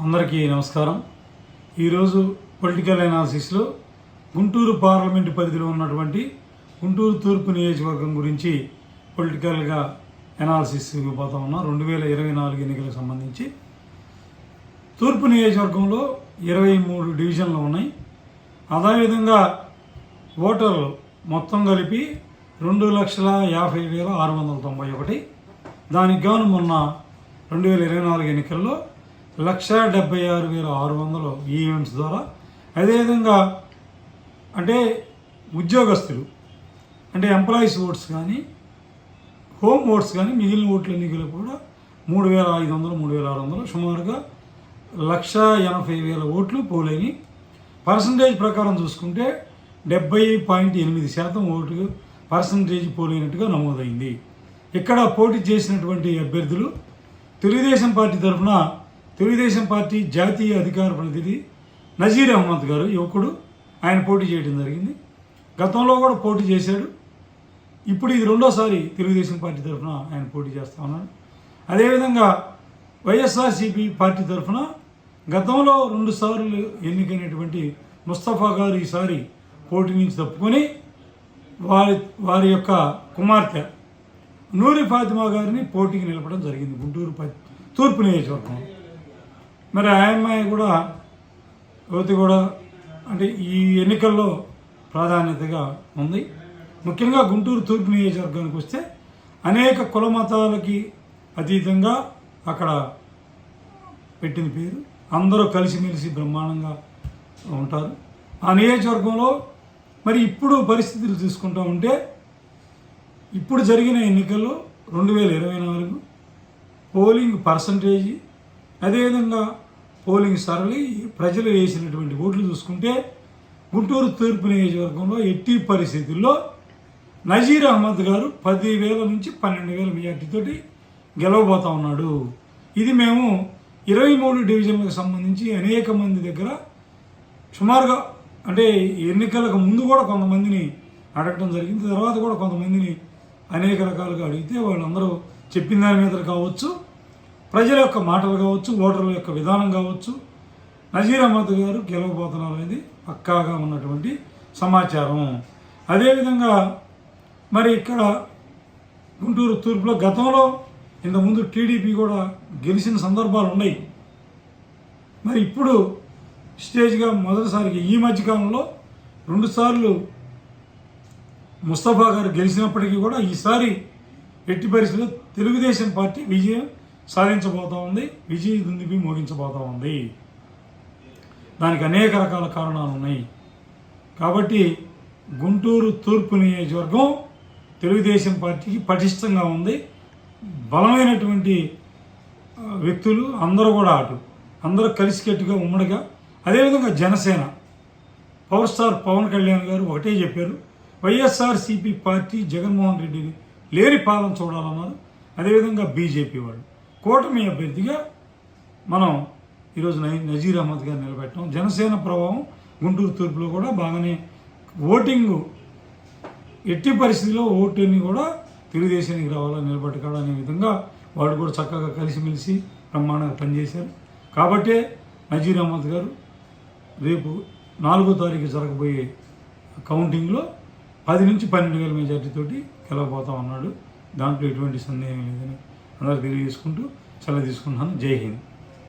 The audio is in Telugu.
అందరికీ నమస్కారం. ఈరోజు పొలిటికల్ అనాలిసిస్లో గుంటూరు పార్లమెంటు పరిధిలో ఉన్నటువంటి గుంటూరు తూర్పు నియోజకవర్గం గురించి పొలిటికల్గా అనాలిసిస్ ఇవ్వబోతా ఉన్నాం రెండు వేల ఇరవై నాలుగు ఎన్నికలకు సంబంధించి తూర్పు నియోజకవర్గంలో ఇరవై మూడు డివిజన్లు ఉన్నాయి. అదేవిధంగా ఓటర్లు మొత్తం కలిపి రెండు లక్షల యాభై వేల ఆరు వందల తొంభై ఒకటి. దానికి గాను మొన్న రెండు వేల ఇరవై నాలుగు ఎన్నికల్లో లక్ష డెబ్బై ఆరు వేల ఆరు వందలు ఈవెంట్స్ ద్వారా అదేవిధంగా అంటే ఉద్యోగస్తులు అంటే ఎంప్లాయీస్ ఓట్స్ కానీ హోమ్ ఓట్స్ కానీ మిగిలిన ఓట్ల ఎన్నికలు కూడా మూడు వేల ఐదు వందలు మూడు వేల ఆరు వందలు సుమారుగా లక్ష ఎనభై వేల ఓట్లు పోలేని పర్సంటేజ్ ప్రకారం చూసుకుంటే డెబ్బై పాయింట్ ఎనిమిది శాతం ఓటు పర్సంటేజ్ పోలేనట్టుగా నమోదైంది. ఇక్కడ పోటీ చేసినటువంటి అభ్యర్థులు తెలుగుదేశం పార్టీ తరఫున తెలుగుదేశం పార్టీ జాతీయ అధికార ప్రతినిధి నజీర్ అహ్మద్ గారు యువకుడు ఆయన పోటీ చేయడం జరిగింది. గతంలో కూడా పోటీ చేశాడు. ఇప్పుడు ఇది రెండోసారి తెలుగుదేశం పార్టీ తరఫున ఆయన పోటీ చేస్తా ఉన్నాడు. అదేవిధంగా వైఎస్ఆర్సీపీ పార్టీ తరఫున గతంలో రెండు సార్లు ఎన్నికైనటువంటి ముస్తఫా గారు ఈసారి పోటీ నుంచి తప్పుకొని వారి వారి యొక్క కుమార్తె నూరి ఫాతిమా గారిని పోటీకి నిలపడం జరిగింది గుంటూరు తూర్పు నియోజకవర్గం మరి ఆ అమ్మాయి కూడా యువతి కూడా అంటే ఈ ఎన్నికల్లో ప్రాధాన్యతగా ఉంది. ముఖ్యంగా గుంటూరు తూర్పు నియోజకవర్గానికి వస్తే అనేక కుల మతాలకి అతీతంగా అక్కడ పెట్టిన పేరు. అందరూ కలిసిమెలిసి బ్రహ్మాండంగా ఉంటారు. ఆ నియోజకవర్గంలో మరి ఇప్పుడు పరిస్థితులు చూసుకుంటా ఉంటే ఇప్పుడు జరిగిన ఎన్నికల్లో రెండు వేల ఇరవై నాలుగు పోలింగ్ పర్సంటేజీ అదేవిధంగా పోలింగ్ సరళి ప్రజలు వేసినటువంటి ఓట్లు చూసుకుంటే గుంటూరు తూర్పు నియోజకవర్గంలో ఎట్టి పరిస్థితుల్లో నజీర్ అహ్మద్ గారు పదివేల నుంచి పన్నెండు వేల మెజార్టీతోటి గెలవబోతా ఉన్నాడు. ఇది మేము ఇరవై మూడు డివిజన్లకు సంబంధించి అనేక మంది దగ్గర సుమారుగా అంటే ఎన్నికలకు ముందు కూడా కొంతమందిని అడగటం జరిగింది. తర్వాత కూడా కొంతమందిని అనేక రకాలుగా అడిగితే వాళ్ళందరూ చెప్పిన దాని మీద కావచ్చు. ప్రజల యొక్క మాటలు కావచ్చు ఓటర్ల యొక్క విధానం కావచ్చు నజీర్ అహ్మద్ గారు గెలవబోతున్నారు అనేది పక్కాగా ఉన్నటువంటి సమాచారం. అదేవిధంగా మరి ఇక్కడ గుంటూరు తూర్పులో గతంలో ఇంతకుముందు టీడీపీ కూడా గెలిచిన సందర్భాలు ఉన్నాయి. మరి ఇప్పుడు స్టేజ్గా మొదటిసారిగా ఈ మధ్యకాలంలో రెండుసార్లు ముస్తఫా గారు గెలిచినప్పటికీ కూడా ఈసారి ఎట్టి పరిస్థితుల్లో తెలుగుదేశం పార్టీ విజయం సాధించబోతా ఉంది విజయ దుందిపి మోగించబోతా ఉంది. దానికి అనేక రకాల కారణాలు ఉన్నాయి. కాబట్టి గుంటూరు తూర్పు నియోజకవర్గం తెలుగుదేశం పార్టీకి పటిష్టంగా ఉంది. బలమైనటువంటి వ్యక్తులు అందరూ కూడా అటు అందరూ కలిసికట్టుగా ఉమ్మడిగా అదేవిధంగా జనసేన పవర్ స్టార్ పవన్ కళ్యాణ్ గారు ఒకటే చెప్పారు వైఎస్ఆర్సీపీ పార్టీ జగన్మోహన్ రెడ్డిని లేని పాలన చూడాలన్నారు. అదేవిధంగా బీజేపీ వాళ్ళు. కూటమి అభ్యర్థిగా మనం ఈరోజు నై- నజీర్ అహ్మద్ గారు నిలబెట్టాం. జనసేన ప్రభావం గుంటూరు తూర్పులో కూడా బాగానే ఓటింగు ఎట్టి పరిస్థితిలో ఓటుని కూడా తెలుగుదేశానికి రావాలని నిలబెట్టుకోవడం అనే విధంగా వాళ్ళు కూడా చక్కగా కలిసిమెలిసి బ్రహ్మాండంగా పనిచేశారు. కాబట్టే నజీర్ అహ్మద్ గారు రేపు నాలుగో తారీఖు జరగబోయే కౌంటింగ్లో పది నుంచి పన్నెండు వేల మెజార్టీతోటి గెలవబోతా ఉన్నాడు. దాంట్లో ఎటువంటి సందేహం లేదని అందరూ తెలియజేసుకుంటూ సెలవు తీసుకుంటున్నాను. జై హింద్.